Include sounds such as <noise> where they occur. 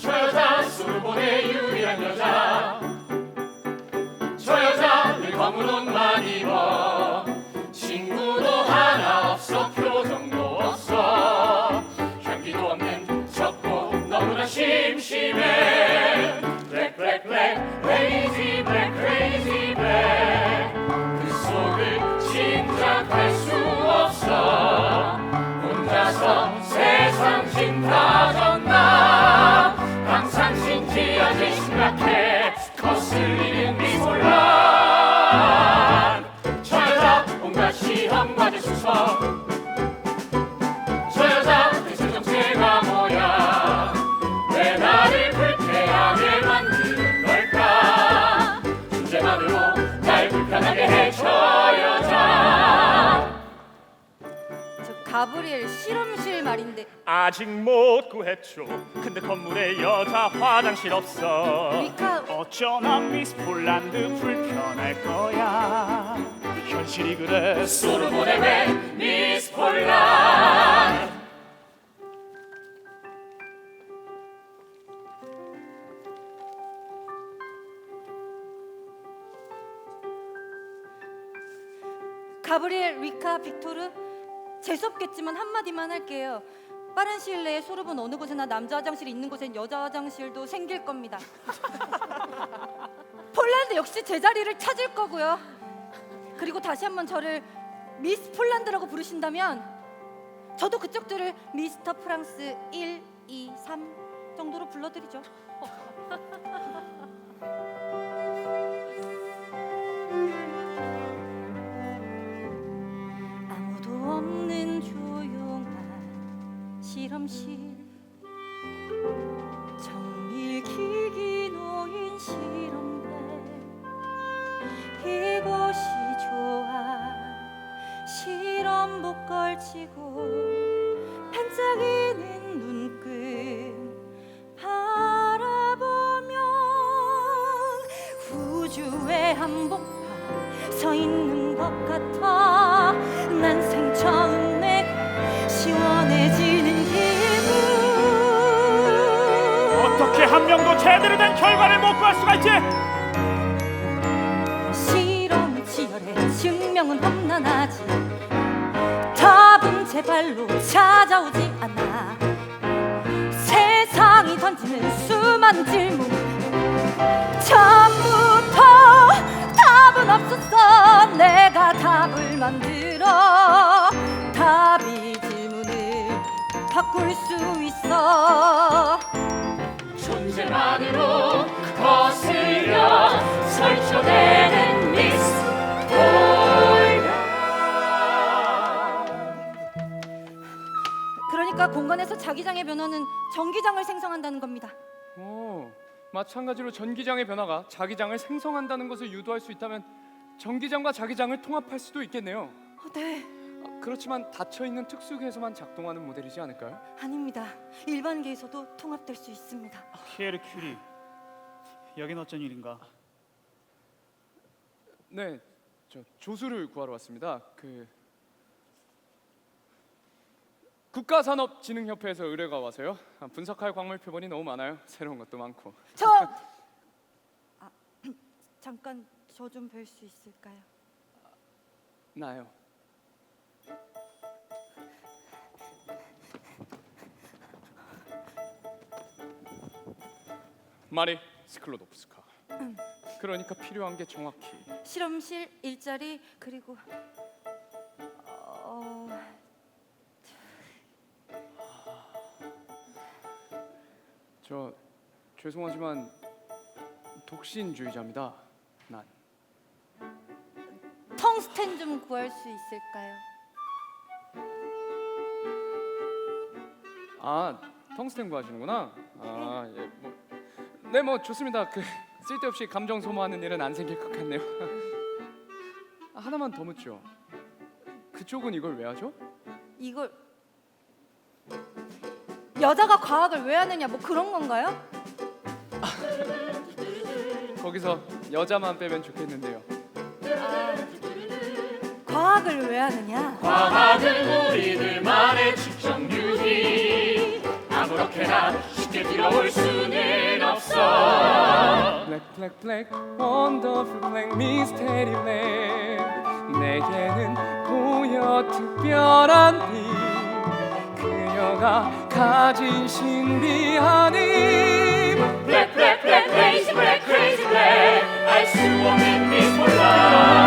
저 여자 소르본의 유일한 여자. 저 여자 늘 검은 옷만 입어 실험실 말인데. 아직 못 구했죠. 근데 건물에 여자 화장실 없어. 미카. 어쩌나 미스 폴란드 불편할 거야. 현실이 그래. 소르본의 왜 미스 폴란. 가브리엘 리카 빅토르 재수없겠지만 한마디만 할게요. 빠른 시일 내에 소르본 어느 곳에나 남자 화장실이 있는 곳엔 여자 화장실도 생길 겁니다. <laughs> 폴란드 역시 제자리를 찾을 거고요. 그리고 다시 한번 저를 미스 폴란드라고 부르신다면 저도 그쪽들을 미스터 프랑스 1, 2, 3 정도로 불러드리죠. <laughs> 조용한 실험실 정밀 기기 놓인 실험대. 이곳이 좋아. 실험복 걸치고 반짝이는 눈금 바라보면 우주의 한복판 서 있는 것 같아 한 명도 제대로 된 결과를 못 구할 수가 있지. 실험이 치열해 증명은 험난하지. 답은 제 발로 찾아오지 않아. 세상이 던지는 수많은 질문. 처음부터 답은 없었어. 내가 답을 만들어. 답이 질문을 바꿀 수 있어 존재만으로 거슬려 설쳐대는 미스 그러니까 공간에서 자기장의 변화는 전기장을 생성한다는 겁니다. 오, 마찬가지로 전기장의 변화가 자기장을 생성한다는 것을 유도할 수 있다면 전기장과 자기장을 통합할 수도 있겠네요. 어, 네. 아, 그렇지만 닫혀 있는 특수계에서만 작동하는 모델이지 않을까요? 아닙니다. 일반계에서도 통합될 수 있습니다. 피에르 큐리 여긴 어쩐 일인가 네, 저 조수를 구하러 왔습니다. 그 국가산업진흥협회에서 의뢰가 와서요. 아, 분석할 광물 표본이 너무 많아요. 새로운 것도 많고. 저 <laughs> 아, <clears throat> 잠깐 저 좀 뵐 수 있을까요? 나요. 마리 스클로도프스카. 그러니까 필요한 게 정확히 실험실 일자리 그리고 어, 저 죄송하지만 독신주의자입니다. 난. 텅스텐 좀 구할 수 있을까요? 아 텅스텐 구하시는구나. 아 예, 뭐, 네, 뭐 좋습니다. 그 쓸데없이 감정 소모하는 일은 안 생길 것 같네요. 아, <laughs> 하나만 더 묻죠. 그쪽은 이걸 왜 하죠? 이걸 여자가 과학을 왜 하느냐 뭐 그런 건가요? <laughs> 거기서 여자만 빼면 좋겠는데요. 아, 과학을 왜 하느냐? 과학은 우리들만의 측 정 유희 아무렇게나 쉽게 들어올 수는 없어 Black black black wonderful black mystery land 내게는 보여 특별한 빛 그녀가 가진 신비한 힘 Black black black crazy black crazy black 알 수 없는 미스몰라